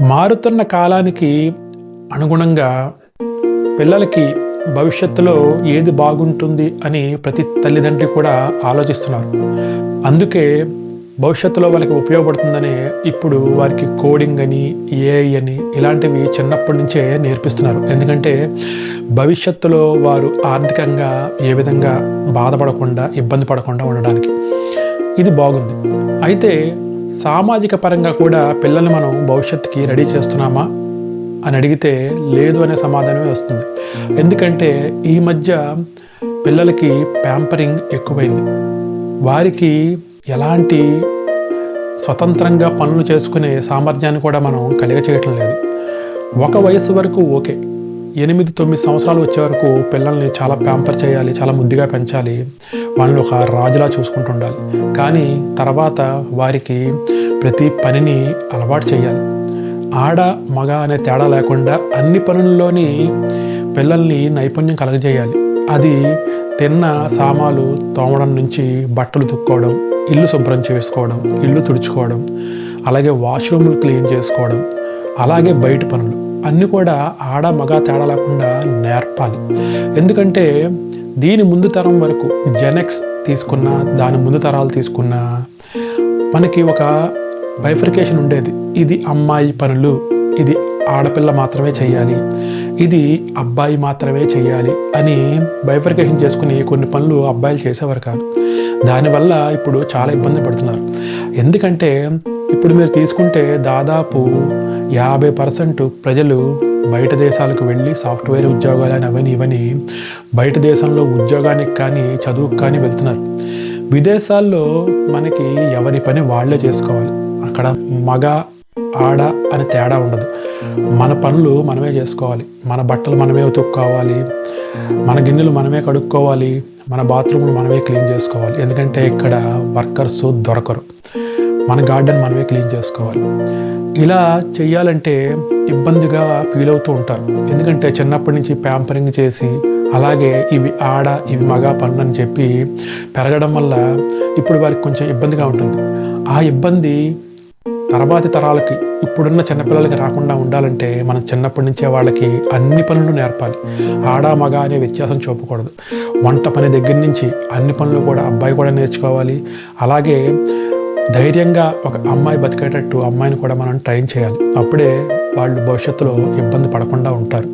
మారుతున్న కాలానికి అనుగుణంగా పిల్లలకి భవిష్యత్తులో ఏది బాగుంటుంది అని ప్రతి తల్లిదండ్రి కూడా ఆలోచిస్తున్నారు. అందుకే భవిష్యత్తులో వాళ్ళకి ఉపయోగపడుతుందని ఇప్పుడు వారికి కోడింగ్ అని ఏఐ అని ఇలాంటివి చిన్నప్పటి నుంచే నేర్పిస్తున్నారు. ఎందుకంటే భవిష్యత్తులో వారు ఆర్థికంగా ఏ విధంగా బాధపడకుండా ఇబ్బంది పడకుండా ఉండడానికి ఇది బాగుంది. అయితే సామాజిక పరంగా కూడా పిల్లల్ని మనం భవిష్యత్తుకి రెడీ చేస్తున్నామా అని అడిగితే లేదు అనే సమాధానమే వస్తుంది. ఎందుకంటే ఈ మధ్య పిల్లలకి ప్యాంపరింగ్ ఎక్కువైంది. వారికి ఎలాంటి స్వతంత్రంగా పనులు చేసుకునే సామర్థ్యాన్ని కూడా మనం కలిగ చేయటం లేదు. ఒక వయసు వరకు ఓకే. ఎనిమిది తొమ్మిది సంవత్సరాలు వచ్చే వరకు పిల్లల్ని చాలా ప్యాంపర్ చేయాలి చాలా ముద్దుగా పెంచాలి. వాళ్ళని ఒక రాజులా చూసుకుంటుండాలి కానీ తర్వాత వారికి ప్రతి పనిని అలవాటు చేయాలి. ఆడ మగ అనే తేడా లేకుండా అన్ని పనుల్లోని పిల్లల్ని నైపుణ్యం కలగజేయాలి. అది తిన్న సామాలు తోమడం నుంచి బట్టలు తుక్కోవడం ఇల్లు శుభ్రం చేసుకోవడం ఇల్లు తుడుచుకోవడం అలాగే వాష్రూములు క్లీన్ చేసుకోవడం అలాగే బయట పనులు. అన్నీ కూడా ఆడ మగ తేడా లేకుండా నేర్పాలి. ఎందుకంటే దీని ముందు తరం వరకు జెనెక్స్ తీసుకున్న దాని ముందు తరాలు తీసుకున్న మనకి ఒక బైఫర్కేషన్ ఉండేది. ఇది అమ్మాయి పనులు ఇది ఆడపిల్ల మాత్రమే చేయాలి ఇది అబ్బాయి మాత్రమే చేయాలి అని బైఫర్కేషన్ చేసుకుని కొన్ని పనులు అబ్బాయిలు చేసేవారు కాదు. దానివల్ల ఇప్పుడు చాలా ఇబ్బంది పడుతున్నారు. ఎందుకంటే ఇప్పుడు మీరు తీసుకుంటే దాదాపు యాభై పర్సెంట్ ప్రజలు బయట దేశాలకు వెళ్ళి సాఫ్ట్వేర్ ఉద్యోగాలు అని అవని ఇవని బయట దేశంలో ఉద్యోగానికి కానీ చదువుకు కానీ వెళ్తున్నారు. విదేశాల్లో మనకి ఎవరి పని వాళ్ళే చేసుకోవాలి. అక్కడ మగ ఆడ అని తేడా ఉండదు. మన పనులు మనమే చేసుకోవాలి. మన బట్టలు మనమే ఉతుక్కోవాలి. మన గిన్నెలు మనమే కడుక్కోవాలి. మన బాత్రూమ్లు మనమే క్లీన్ చేసుకోవాలి. ఎందుకంటే ఇక్కడ వర్కర్స్ దొరకరు. మన గార్డెన్ మనమే క్లీన్ చేసుకోవాలి. ఇలా చేయాలంటే ఇబ్బందిగా ఫీల్ అవుతూ ఉంటారు. ఎందుకంటే చిన్నప్పటి నుంచి ప్యాంపరింగ్ చేసి అలాగే ఇవి ఆడ ఇవి మగ పనులు అని చెప్పి పెరగడం వల్ల ఇప్పుడు వారికి కొంచెం ఇబ్బందిగా ఉంటుంది. ఆ ఇబ్బంది తర్వాతి తరాలకి ఇప్పుడున్న చిన్నపిల్లలకి రాకుండా ఉండాలంటే మనం చిన్నప్పటి నుంచే వాళ్ళకి అన్ని పనులు నేర్పాలి. ఆడ మగ అనే వ్యత్యాసం చూపకూడదు. వంట పని దగ్గర నుంచి అన్ని పనులు కూడా అబ్బాయి కూడా నేర్చుకోవాలి. అలాగే ధైర్యంగా ఒక అమ్మాయి బతికేటట్టు అమ్మాయిని కూడా మనం ట్రైన్ చేయాలి. అప్పుడే వాళ్ళు భవిష్యత్తులో ఇబ్బంది పడకుండా ఉంటారు.